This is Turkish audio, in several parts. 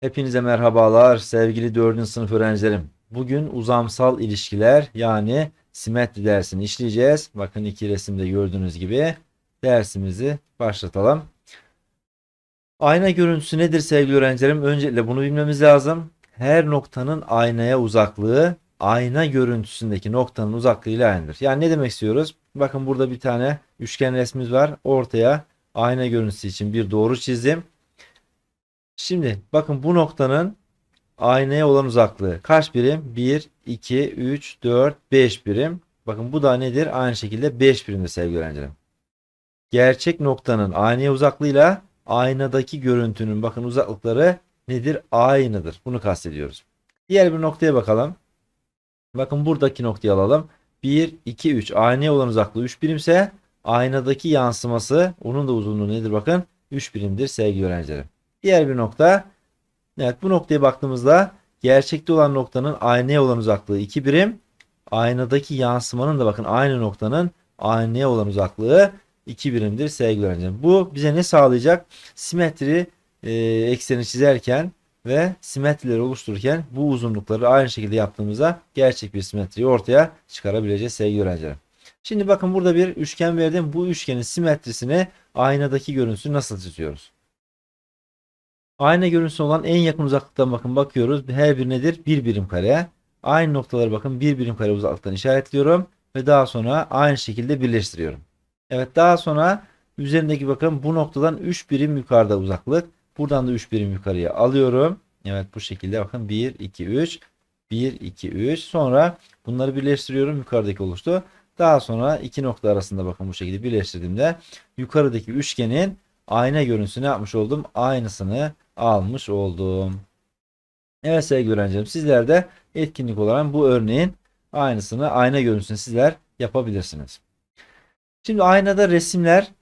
Hepinize merhabalar sevgili 4. sınıf öğrencilerim. Bugün uzamsal ilişkiler yani simetri dersini işleyeceğiz. Bakın iki resimde gördüğünüz gibi dersimizi başlatalım. Ayna görüntüsü nedir sevgili öğrencilerim? Öncelikle bunu bilmemiz lazım. Her noktanın aynaya uzaklığı ayna görüntüsündeki noktanın uzaklığıyla aynıdır. Yani ne demek istiyoruz? Bakın burada bir tane üçgen resmimiz var. Ortaya ayna görüntüsü için bir doğru çizdim. Şimdi bakın bu noktanın aynaya olan uzaklığı kaç birim? 1, 2, 3, 4, 5 birim. Bakın bu da nedir? Aynı şekilde 5 birimdir sevgili öğrencilerim. Gerçek noktanın aynaya uzaklığıyla aynadaki görüntünün bakın uzaklıkları nedir? Aynıdır. Bunu kastediyoruz. Diğer bir noktaya bakalım. Bakın buradaki noktayı alalım. 1, 2, 3. Aynaya olan uzaklığı 3 birimse aynadaki yansıması onun da uzunluğu nedir? Bakın 3 birimdir sevgili öğrencilerim. Diğer bir nokta. Evet bu noktaya baktığımızda gerçekte olan noktanın aynaya olan uzaklığı 2 birim. Aynadaki yansımanın da bakın aynı noktanın aynaya olan uzaklığı 2 birimdir sevgili öğrencilerim. Bu bize ne sağlayacak? Simetri e, ekseni çizerken ve simetrileri oluştururken bu uzunlukları aynı şekilde yaptığımızda gerçek bir simetriyi ortaya çıkarabileceğiz sevgili öğrencilerim. Şimdi bakın burada bir üçgen verdim. Bu üçgenin simetrisini aynadaki görüntüsü nasıl çiziyoruz? Ayna görüntüsü olan en yakın uzaklıktan bakın bakıyoruz. Her bir nedir? Bir birim kare. Aynı noktaları bakın bir birim kare uzaklıktan işaretliyorum. Ve daha sonra aynı şekilde birleştiriyorum. Evet daha sonra üzerindeki bakın bu noktadan 3 birim yukarıda uzaklık. Buradan da 3 birim yukarıya alıyorum. Evet bu şekilde bakın 1, 2, 3. 1, 2, 3. Sonra bunları birleştiriyorum. Yukarıdaki oluştu. Daha sonra iki nokta arasında bakın bu şekilde birleştirdiğimde yukarıdaki üçgenin ayna görüntüsünü yapmış oldum. Aynısını almış oldum. Evet sevgili öğrencilerim sizler de etkinlik olarak bu örneğin aynısını ayna görüntüsünü sizler yapabilirsiniz. Şimdi aynada resimler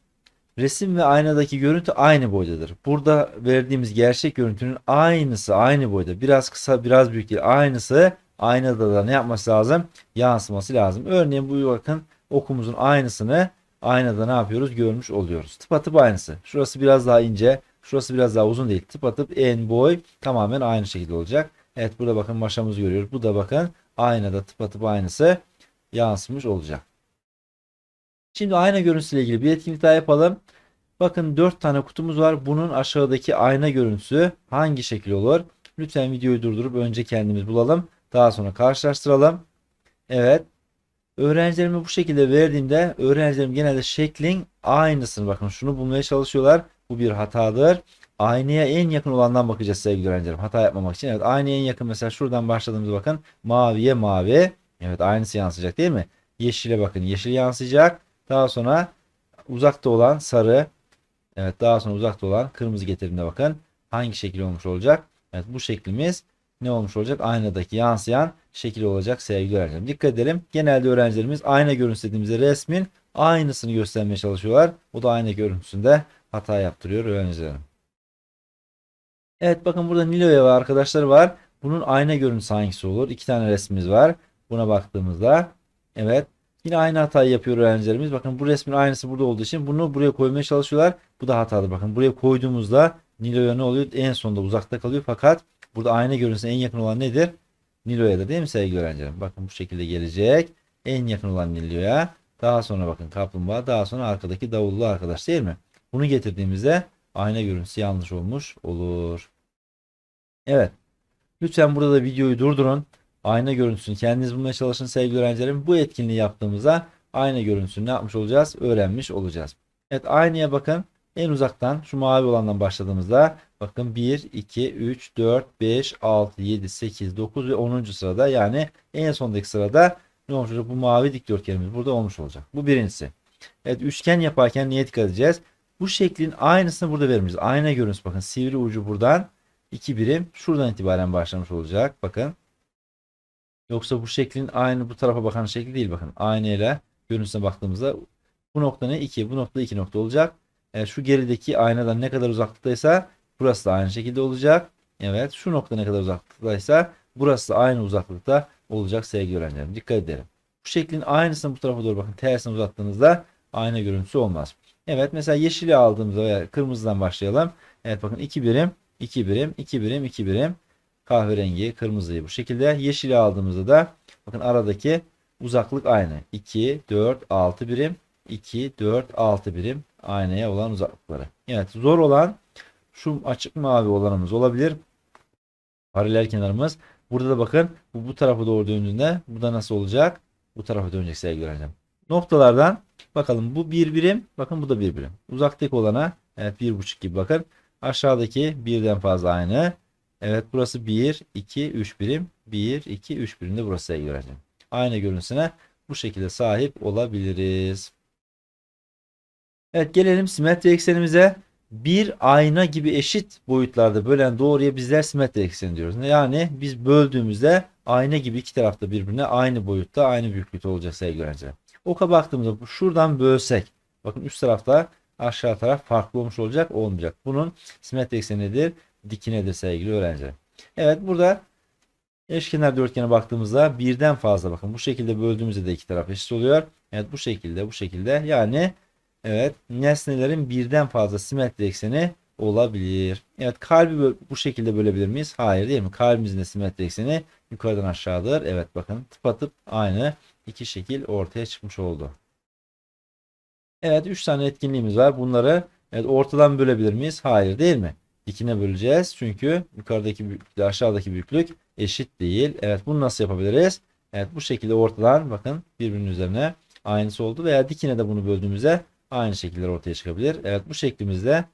resim ve aynadaki görüntü aynı boydadır. Burada verdiğimiz gerçek görüntünün aynısı aynı boyda. Biraz kısa biraz büyük değil. Aynısı aynada da ne yapması lazım? Yansıması lazım. Örneğin bu bakın okumuzun aynısını aynada ne yapıyoruz? Görmüş oluyoruz. Tıpatıp aynısı. Şurası biraz daha ince. Şurası biraz daha uzun değil. Tıpatıp en boy tamamen aynı şekilde olacak. Evet burada bakın maşamızı görüyoruz. Bu da bakın aynada tıpatıp aynısı yansımış olacak. Şimdi ayna görüntüsüyle ilgili bir etkinlik daha yapalım. Bakın 4 tane kutumuz var. Bunun aşağıdaki ayna görüntüsü hangi şekil olur? Lütfen videoyu durdurup önce kendimiz bulalım. Daha sonra karşılaştıralım. Evet. Öğrencilerime bu şekilde verdiğimde öğrencilerim genelde şeklin aynısını bakın şunu bulmaya çalışıyorlar. Bu bir hatadır. Aynaya en yakın olandan bakacağız sevgili öğrencilerim. Hata yapmamak için. Evet aynaya en yakın mesela şuradan başladığımız bakın. Maviye mavi. Evet aynısı yansıyacak değil mi? Yeşile bakın. Yeşil yansıyacak. Daha sonra uzakta olan sarı. Evet daha sonra uzakta olan kırmızı getirdiğimde bakın. Hangi şekil olmuş olacak? Evet bu şeklimiz ne olmuş olacak? Aynadaki yansıyan şekil olacak sevgili öğrencilerim. Dikkat edelim. Genelde öğrencilerimiz ayna görüntüsü resmin aynısını göstermeye çalışıyorlar. O da ayna görüntüsünde hata yaptırıyor öğrencilerim. Evet bakın burada Nilo'ya ve arkadaşları var. Bunun ayna görüntüsü hangisi olur? İki tane resmimiz var. Buna baktığımızda evet yine aynı hatayı yapıyor öğrencilerimiz. Bakın bu resmin aynısı burada olduğu için bunu buraya koymaya çalışıyorlar. Bu da hatalı. Bakın buraya koyduğumuzda Nilo'ya ne oluyor? En sonunda uzakta kalıyor. Fakat burada ayna görüntüsüne en yakın olan nedir? Nilo'ya da değil mi sevgili öğrencilerim? Bakın bu şekilde gelecek. En yakın olan Nilo'ya. Daha sonra bakın kaplumbağa. Daha sonra arkadaki davullu arkadaş değil mi? Bunu getirdiğimizde ayna görüntüsü yanlış olmuş olur. Evet. Lütfen burada da videoyu durdurun. Ayna görüntüsünü kendiniz bulmaya çalışın sevgili öğrencilerim. Bu etkinliği yaptığımızda ayna görüntüsünü ne yapmış olacağız? Öğrenmiş olacağız. Evet aynaya bakın. En uzaktan şu mavi olandan başladığımızda bakın 1, 2, 3, 4, 5, 6, 7, 8, 9 ve 10. sırada yani en sondaki sırada ne olmuş olacak? Bu mavi dikdörtgenimiz burada olmuş olacak. Bu birincisi. Evet üçgen yaparken neye dikkat edeceğiz? Bu şeklin aynısını burada vermişiz. Ayna görüntüsü bakın sivri ucu buradan 2 birim şuradan itibaren başlamış olacak. Bakın. Yoksa bu şeklin aynı bu tarafa bakan şekli değil bakın. Aynı ile görüntüsüne baktığımızda bu nokta ne? 2. Bu nokta 2 nokta olacak. Evet, şu gerideki aynadan ne kadar uzaklıktaysa burası da aynı şekilde olacak. Evet şu nokta ne kadar uzaklıktaysa burası da aynı uzaklıkta olacak sevgili öğrencilerim. Dikkat edelim. Bu şeklin aynısını bu tarafa doğru bakın tersine uzattığınızda ayna görüntüsü olmaz. Evet mesela yeşili aldığımızda veya kırmızıdan başlayalım. Evet bakın 2 birim, 2 birim, 2 birim, 2 birim. Kahverengi, kırmızıyı bu şekilde. Yeşili aldığımızda da bakın aradaki uzaklık aynı. 2, 4, 6 birim. 2, 4, 6 birim aynaya olan uzaklıkları. Evet zor olan şu açık mavi olanımız olabilir. Paralel kenarımız. Burada da bakın bu bu tarafa doğru döndüğünde bu da nasıl olacak? Bu tarafa dönecek sevgili öğrencim. Noktalardan bakalım bu bir birim. Bakın bu da bir birim. Uzaktaki olana evet bir buçuk gibi bakın. Aşağıdaki birden fazla aynı. Evet burası 1, 2, 3 birim. 1, 2, 3 birim de burası öğrencim. Aynı görüntüsüne bu şekilde sahip olabiliriz. Evet gelelim simetri eksenimize. Bir ayna gibi eşit boyutlarda bölen doğruya bizler simetri ekseni diyoruz. Yani biz böldüğümüzde ayna gibi iki tarafta birbirine aynı boyutta, aynı büyüklükte olacak sevgili öğrenciler. Oka baktığımızda şuradan bölsek. Bakın üst tarafta aşağı taraf farklı olmuş olacak, olmayacak. Bunun simetri eksenidir, dikinedir sevgili öğrenciler. Evet burada eşkenar dörtgene baktığımızda birden fazla bakın bu şekilde böldüğümüzde de iki taraf eşit oluyor. Evet bu şekilde bu şekilde yani evet nesnelerin birden fazla simetri ekseni olabilir. Evet kalbi bu şekilde bölebilir miyiz? Hayır değil mi? Kalbimizin de simetri ekseni yukarıdan aşağıdır. Evet bakın tıpatıp aynı iki şekil ortaya çıkmış oldu. Evet 3 tane etkinliğimiz var. Bunları evet, ortadan bölebilir miyiz? Hayır değil mi? Dikine böleceğiz. Çünkü yukarıdaki büyüklükle aşağıdaki büyüklük eşit değil. Evet bunu nasıl yapabiliriz? Evet bu şekilde ortadan bakın birbirinin üzerine aynısı oldu veya dikine de bunu böldüğümüzde aynı şekiller ortaya çıkabilir. Evet bu şeklimizde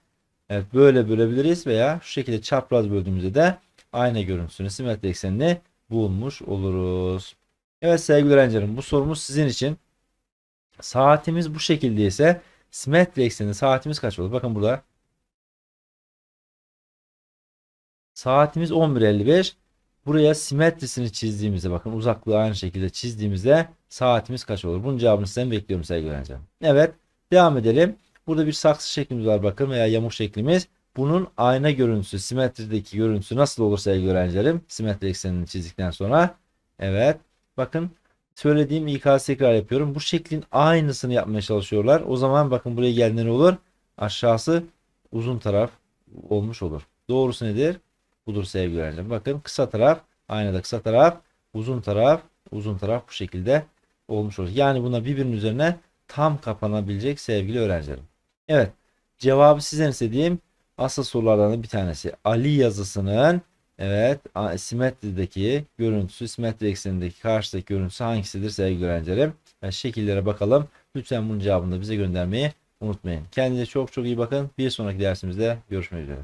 evet böyle bölebiliriz veya şu şekilde çapraz böldüğümüzde de aynı görüntüsünü simetri eksenini bulmuş oluruz. Evet sevgili öğrencilerim bu sorumuz sizin için. Saatimiz bu şekilde ise simetri ekseni saatimiz kaç olur? Bakın burada saatimiz 11.55. Buraya simetrisini çizdiğimizde bakın uzaklığı aynı şekilde çizdiğimizde saatimiz kaç olur? Bunun cevabını sizden bekliyorum sevgili öğrencilerim. Evet devam edelim. Burada bir saksı şeklimiz var bakın veya yamuk şeklimiz. Bunun ayna görüntüsü, simetrideki görüntüsü nasıl olur sevgili öğrencilerim? Simetri eksenini çizdikten sonra. Evet. Bakın söylediğim ikaz tekrar yapıyorum. Bu şeklin aynısını yapmaya çalışıyorlar. O zaman bakın buraya geldiğinde olur? Aşağısı uzun taraf olmuş olur. Doğrusu nedir? Budur sevgili öğrencilerim. Bakın kısa taraf, aynada kısa taraf, uzun taraf, uzun taraf bu şekilde olmuş olur. Yani bunlar birbirinin üzerine tam kapanabilecek sevgili öğrencilerim. Evet. Cevabı sizden istediğim asıl sorulardan da bir tanesi. Ali yazısının evet simetrideki görüntüsü, simetri eksenindeki karşıdaki görüntüsü hangisidir sevgili öğrencilerim? Yani şekillere bakalım. Lütfen bunun cevabını da bize göndermeyi unutmayın. Kendinize çok çok iyi bakın. Bir sonraki dersimizde görüşmek üzere.